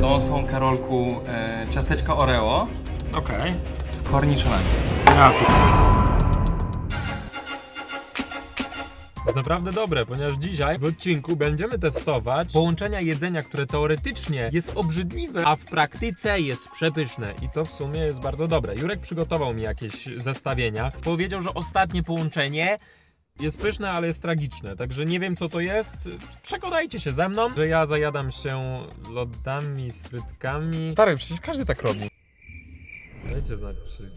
To są, Karolku, e, ciasteczka Oreo Okej. z korniszonami. Ja tu. Jest naprawdę dobre, ponieważ dzisiaj w odcinku będziemy testować połączenia jedzenia, które teoretycznie jest obrzydliwe, a w praktyce jest przepyszne. I to w sumie jest bardzo dobre. Jurek przygotował mi jakieś zestawienia. Powiedział, że ostatnie połączenie jest pyszne, ale jest tragiczne. Także nie wiem co to jest. Przekonajcie się ze mną, że ja zajadam się lodami z frytkami. Stary, przecież każdy tak robi. Dajcie znać, czy.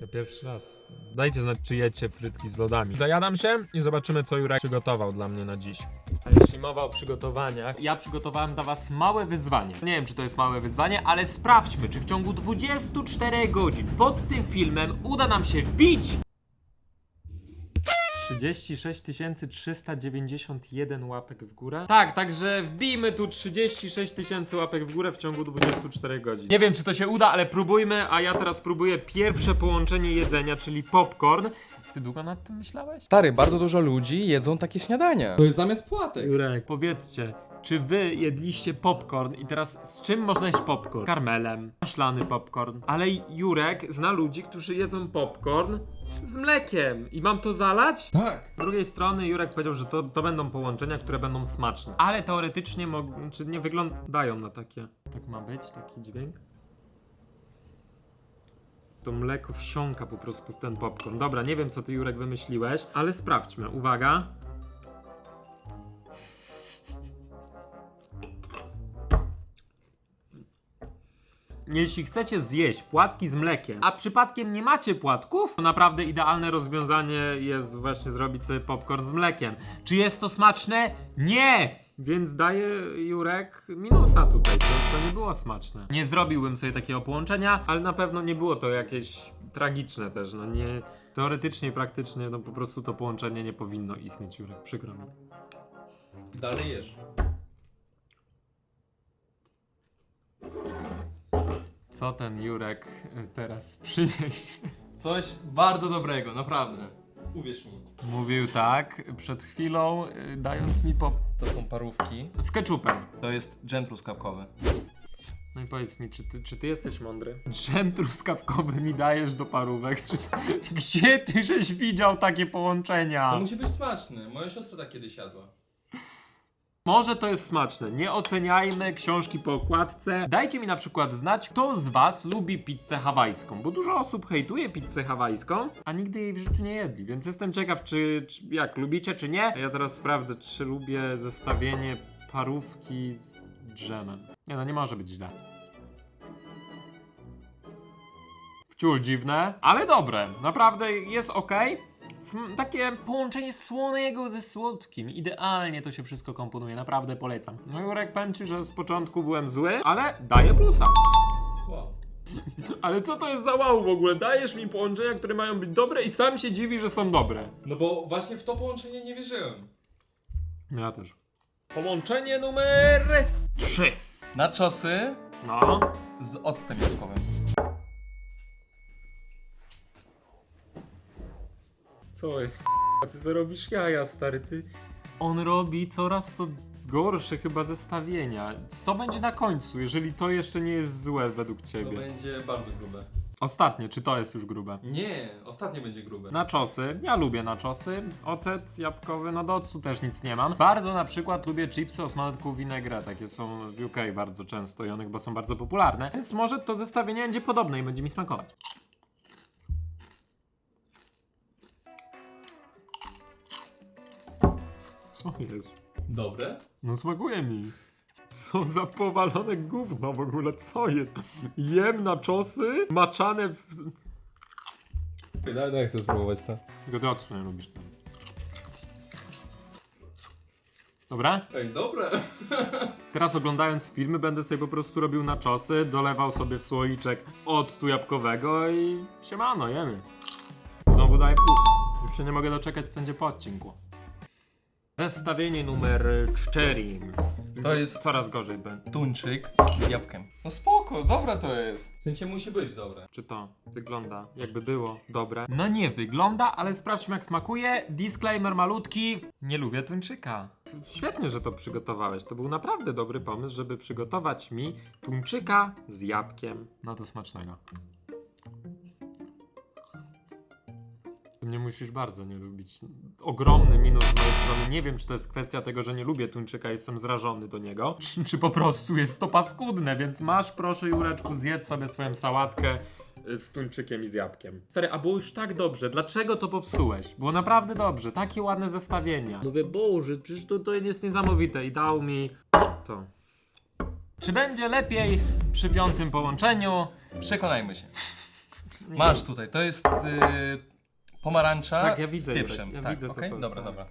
Ja pierwszy raz. Dajcie znać, czy jecie frytki z lodami. Zajadam się i zobaczymy, co Jurek przygotował dla mnie na dziś. A jeśli mowa o przygotowaniach, ja przygotowałem dla Was małe wyzwanie. Nie wiem, czy to jest małe wyzwanie, ale sprawdźmy, czy w ciągu 24 godzin pod tym filmem uda nam się wbić 36 391 łapek w górę. Tak, także wbijmy tu 36 tysięcy łapek w górę w ciągu 24 godzin. Nie wiem, czy to się uda, ale próbujmy, a ja teraz próbuję pierwsze połączenie jedzenia, czyli popcorn. Ty długo nad tym myślałeś? Stary, bardzo dużo ludzi jedzą takie śniadania. To jest zamiast płatek. Jurek, powiedzcie, czy wy jedliście popcorn i teraz z czym można jeść popcorn? Karmelem, maślany popcorn. Ale Jurek zna ludzi, którzy jedzą popcorn z mlekiem. I mam to zalać? Tak. Z drugiej strony Jurek powiedział, że to, to będą połączenia, które będą smaczne. Ale teoretycznie mog- czy nie wyglądają na takie. Tak ma być, taki dźwięk? To mleko wsiąka po prostu w ten popcorn. Dobra, nie wiem co ty Jurek wymyśliłeś, ale sprawdźmy. Uwaga. Jeśli chcecie zjeść płatki z mlekiem, a przypadkiem nie macie płatków, to naprawdę idealne rozwiązanie jest właśnie zrobić sobie popcorn z mlekiem. Czy jest to smaczne? Nie! Więc daję Jurek minusa tutaj, to, to nie było smaczne. Nie zrobiłbym sobie takiego połączenia, ale na pewno nie było to jakieś tragiczne też, no nie... Teoretycznie praktycznie, no po prostu to połączenie nie powinno istnieć, Jurek, przykro mi. Dalej jesz. Co ten Jurek y, teraz przyniesie? Coś bardzo dobrego, naprawdę. Uwierz mi. Mówił tak przed chwilą, y, dając mi pop... To są parówki. z ketchupem. To jest dżem truskawkowy. No i powiedz mi, czy ty, czy ty jesteś mądry? Dżem truskawkowy mi dajesz do parówek? Czy to, gdzie ty żeś widział takie połączenia? musi być smaczny. Moja siostra tak kiedyś jadła. Może to jest smaczne. Nie oceniajmy książki po okładce. Dajcie mi na przykład znać, kto z was lubi pizzę hawajską, bo dużo osób hejtuje pizzę hawajską, a nigdy jej w życiu nie jedli, więc jestem ciekaw, czy, czy jak lubicie, czy nie. Ja teraz sprawdzę, czy lubię zestawienie parówki z dżemem. Nie no, nie może być źle. Wciul dziwne, ale dobre. Naprawdę jest ok. Sm- takie połączenie słonego ze słodkim. Idealnie to się wszystko komponuje. Naprawdę polecam. No Jurek, powiem ci, że z początku byłem zły, ale daję plusa. Wow. Ale co to jest za wow w ogóle? Dajesz mi połączenia, które mają być dobre i sam się dziwi, że są dobre. No bo właśnie w to połączenie nie wierzyłem. Ja też. Połączenie numer 3. Naczosy No. z octem jabłkowym. Co jest? Ty zarobisz jaja, stary, ty. On robi coraz to gorsze chyba zestawienia. Co będzie na końcu, jeżeli to jeszcze nie jest złe według To ciebie? będzie bardzo grube. Ostatnie, czy to jest już grube? Nie, ostatnie będzie grube. Naczosy, ja lubię naczosy. Ocet jabłkowy, no do octu też nic nie mam. Bardzo na przykład lubię chipsy o smaku vinaigrette, takie są w UK bardzo często i one chyba są bardzo popularne. Więc może to zestawienie będzie podobne i będzie mi smakować. Co jest? Dobre? No smakuje mi. Co za powalone gówno w ogóle, co jest? Jem naczosy maczane w... Daj, daj chcę spróbować to. Tylko ty octu nie lubisz. Dobra? Ej, dobre. Teraz oglądając filmy będę sobie po prostu robił naczosy, dolewał sobie w słoiczek octu jabłkowego i siemano, jemy. Znowu daję plus. Już się nie mogę doczekać, co będzie po odcinku. Zestawienie numer 4. To jest Coraz gorzej będzie. tuńczyk z jabłkiem. No spoko, dobre to jest. W sensie musi być dobre. Czy to wygląda jakby było dobre? No nie wygląda, ale sprawdźmy jak smakuje. Disclaimer malutki. Nie lubię tuńczyka. Świetnie, że to przygotowałeś. To był naprawdę dobry pomysł, żeby przygotować mi tuńczyka z jabłkiem. No to smacznego. Nie musisz bardzo nie lubić. Ogromny minus z mojej strony. Nie wiem, czy to jest kwestia tego, że nie lubię tuńczyka, jestem zrażony do niego, czy, czy po prostu jest to paskudne, więc masz, proszę Jureczku, zjedz sobie swoją sałatkę y, z tuńczykiem i z jabłkiem. Stary, a było już tak dobrze, dlaczego to popsułeś? Było naprawdę dobrze, takie ładne zestawienia. Mówię, Boże, przecież to, to jest niesamowite i dał mi to. Czy będzie lepiej przy piątym połączeniu? Przekonajmy się. Masz tutaj, to jest y, pomarańcza Tak, ja widzę, z pieprzem. Ja tak, widzę, co okej? to- Dobra, tak. dobra.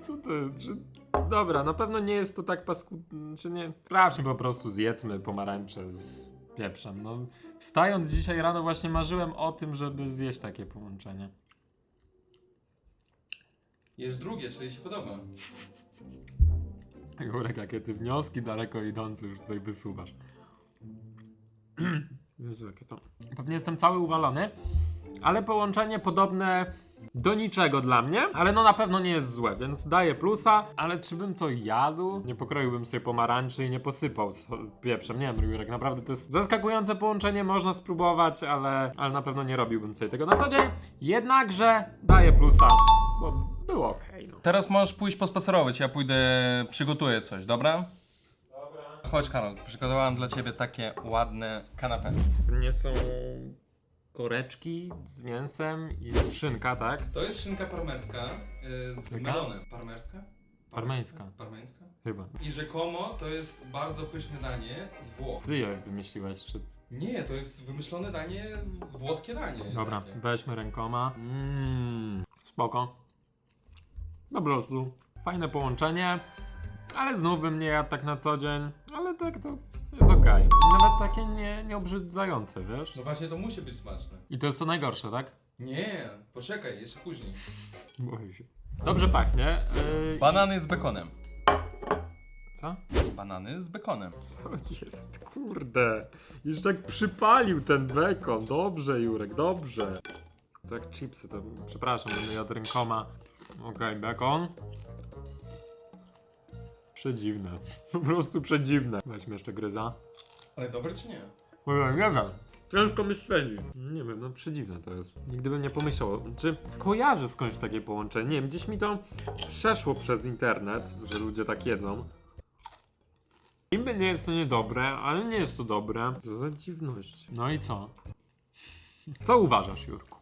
Co to że... Dobra, na pewno nie jest to tak paskudne, czy nie? Sprawdźmy po prostu, zjedzmy pomarańcze z pieprzem. No, wstając dzisiaj rano właśnie marzyłem o tym, żeby zjeść takie połączenie. Jest drugie, czyli się podoba. Jurek, jakie ty wnioski daleko idące już tutaj wysuwasz. Więc jakie to... Pewnie jestem cały uwalony, ale połączenie podobne do niczego dla mnie, ale no na pewno nie jest złe, więc daję plusa, ale czy bym to jadł? Nie pokroiłbym sobie pomarańczy i nie posypał z pieprzem. Nie wiem, Jurek, naprawdę to jest zaskakujące połączenie, można spróbować, ale, ale na pewno nie robiłbym sobie tego na co dzień. Jednakże daję plusa, bo było okej, no. Teraz możesz pójść pospacerować, ja pójdę, przygotuję coś, dobra? Dobra. Chodź Karol, przygotowałem dla ciebie takie ładne kanapę. Nie są koreczki z mięsem i szynka, tak? To jest szynka parmerska y, z Jaka? melonem. Parmerska? Parmeńska. Parmeńska? Chyba. I rzekomo to jest bardzo pyszne danie z Włoch. Ty je wymyśliłeś, czy... Nie, to jest wymyślone danie, włoskie danie. jest Dobra, takie. weźmy rękoma. Mmm, spoko. Po prostu. Fajne połączenie, ale znów bym nie jadł tak na co dzień, ale tak to okej. Nawet takie nie, nie obrzydzające, wiesz? No właśnie, to musi być smaczne. I to jest to najgorsze, tak? Nie, poczekaj, jeszcze później. Boję się. Dobrze pachnie. Yy... Banany z bekonem. Co? Banany z bekonem. Co jest? Kurde. Jeszcze jak przypalił ten bekon. Dobrze, Jurek, dobrze. To jak chipsy, to przepraszam, będę jadł rękoma. Okej, bekon. Przedziwne. Po prostu przedziwne. Weźmy jeszcze gryza. Ale dobre czy nie? Ojej, nie wiem. Ciężko mi stwierdzić. Nie wiem, no przedziwne to jest. Nigdy bym nie pomyślał. Czy kojarzę skądś takie połączenie? Nie wiem, gdzieś mi to przeszło przez internet, że ludzie tak jedzą. Niby nie jest to niedobre, ale nie jest to dobre. Co za dziwność. No i co? Co uważasz, Jurku?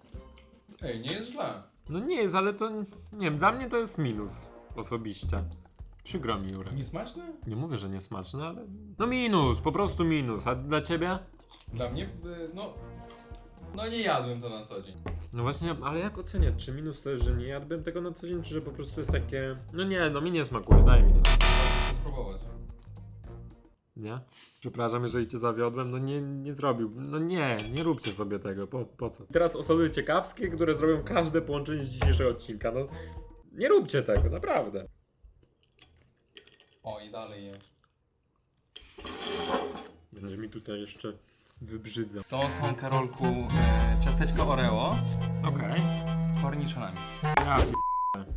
Ej, nie jest źle. No nie jest, ale to, nie wiem, dla mnie to jest minus. Osobiście. Przykro mi, Jurek. Niesmaczne? Nie mówię, że niesmaczne, ale... No minus, po prostu minus. A dla ciebie? Dla mnie, y, no... No nie jadłem to na co dzień. No właśnie, ale jak oceniać? Czy minus to jest, że nie jadłbym tego na co dzień, czy że po prostu jest takie... No nie, no mi nie smakuje, daj mi. Spróbować. Nie? Przepraszam, jeżeli cię zawiodłem, no nie, nie zrobił. No nie, nie róbcie sobie tego, po, po co? Teraz osoby ciekawskie, które zrobią każde połączenie z dzisiejszego odcinka, no... Nie róbcie tego, naprawdę. O, i dalej je. Będzie mi tutaj jeszcze wybrzydza. To są, Karolku, e, ciasteczka Oreo Okej. z korniszonami. Ja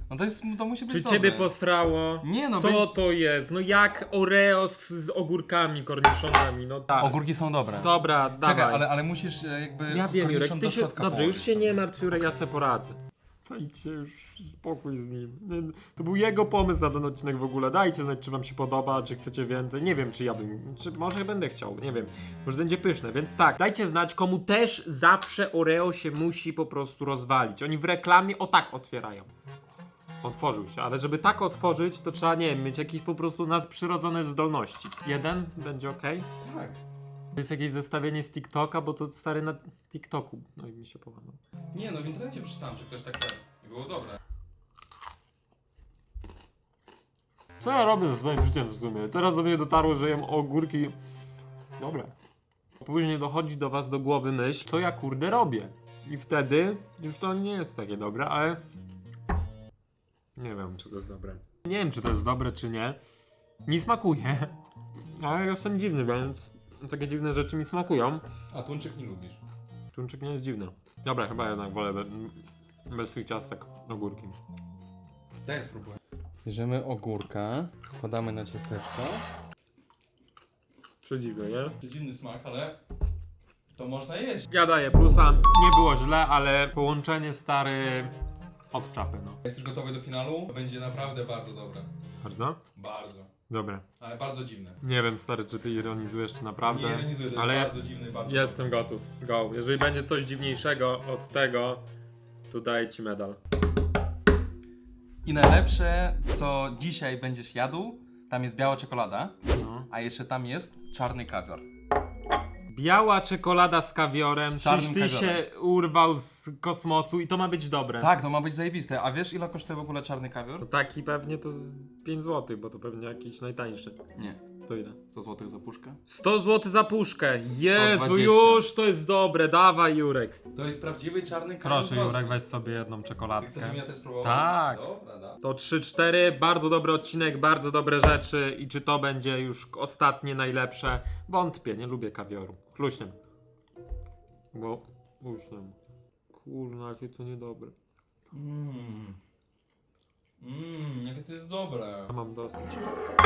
No to jest, to musi być Czy dobre. ciebie posrało? Nie no, Co to jest? No jak Oreo z, z ogórkami, korniszonami, no tak. Ogórki są dobre. Dobra, dawaj. Czekaj, ale, ale musisz e, jakby Ja wiem, Jurek, korniszon ty do się... środka Dobrze, już położyć się tam. nie martw, Jurek, ja se poradzę. Dajcie już spokój z nim. To był jego pomysł na ten odcinek w ogóle. Dajcie znać, czy wam się podoba, czy chcecie więcej. Nie wiem, czy ja bym... Czy może będę chciał, nie wiem. Może będzie pyszne, więc tak. Dajcie znać, komu też zawsze Oreo się musi po prostu rozwalić. Oni w reklamie o tak otwierają. Otworzył się, ale żeby tak otworzyć, to trzeba, nie wiem, mieć jakieś po prostu nadprzyrodzone zdolności. Jeden będzie ok. Tak. To jest jakieś zestawienie z TikToka, bo to stary na TikToku. No i mi się połamał. Nie no, w internecie przeczytałem, że ktoś tak. I było dobre. Co ja robię ze swoim życiem w sumie? Teraz do mnie dotarło, że jem ogórki. Dobra. Później dochodzi do was do głowy myśl, co ja kurde robię. I wtedy już to nie jest takie dobre, ale. Nie wiem, czy to jest dobre. Nie wiem, czy to jest dobre, czy nie. Mi smakuje. Ale jestem dziwny, więc takie dziwne rzeczy mi smakują. A tuńczyk nie lubisz. Czunczyk nie jest dziwny. Dobra, chyba jednak wolę be, bez tych ciastek ogórki. Daj spróbuję. Bierzemy ogórka, wkładamy na ciasteczko. Przedziwne, nie? Dziwny smak, ale to można jeść. Ja daję plusa. Nie było źle, ale połączenie stary od czapy, no. Jesteś gotowy do finału? Będzie naprawdę bardzo dobre. Bardzo? Bardzo. Dobra. Ale bardzo dziwne. Nie wiem, stary, czy ty ironizujesz, czy naprawdę. Nie ironizuję, to jest ale bardzo dziwny, bardzo jestem gotów. Go. Jeżeli będzie coś dziwniejszego od tego, to daję ci medal. I najlepsze, co dzisiaj będziesz jadł, tam jest biała czekolada, No. a jeszcze tam jest czarny kawior. Biała czekolada z kawiorem. Z czarnym ty kawiorem. się urwał z kosmosu i to ma być dobre. Tak, to ma być zajebiste. A wiesz ile kosztuje w ogóle czarny kawior? To taki pewnie to z 5 zł, bo to pewnie jakiś najtańszy. Nie. To ile? 100 zł za puszkę? 100 zł za puszkę. Jezu, 120. już to jest dobre. Dawaj, Jurek. To jest prawdziwy czarny kawior. Proszę. Jurek, weź sobie jedną Ty chcesz, czekoladkę. ja też spróbował? Tak. Dobra, da. To 3-4, bardzo dobry odcinek, bardzo dobre rzeczy i czy to będzie już ostatnie, najlepsze? Wątpię, nie lubię kawioru. Chluśniem. Bo... Chluśniem. Kurna, jakie to niedobre. Mmm. Mmm, jakie to jest dobre. Ja mam dosyć.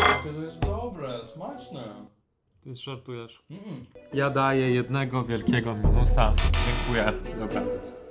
Jakie to jest dobre, smaczne. Ty żartujesz. Mm. Ja daję jednego wielkiego minusa. Dziękuję. Dobranoc.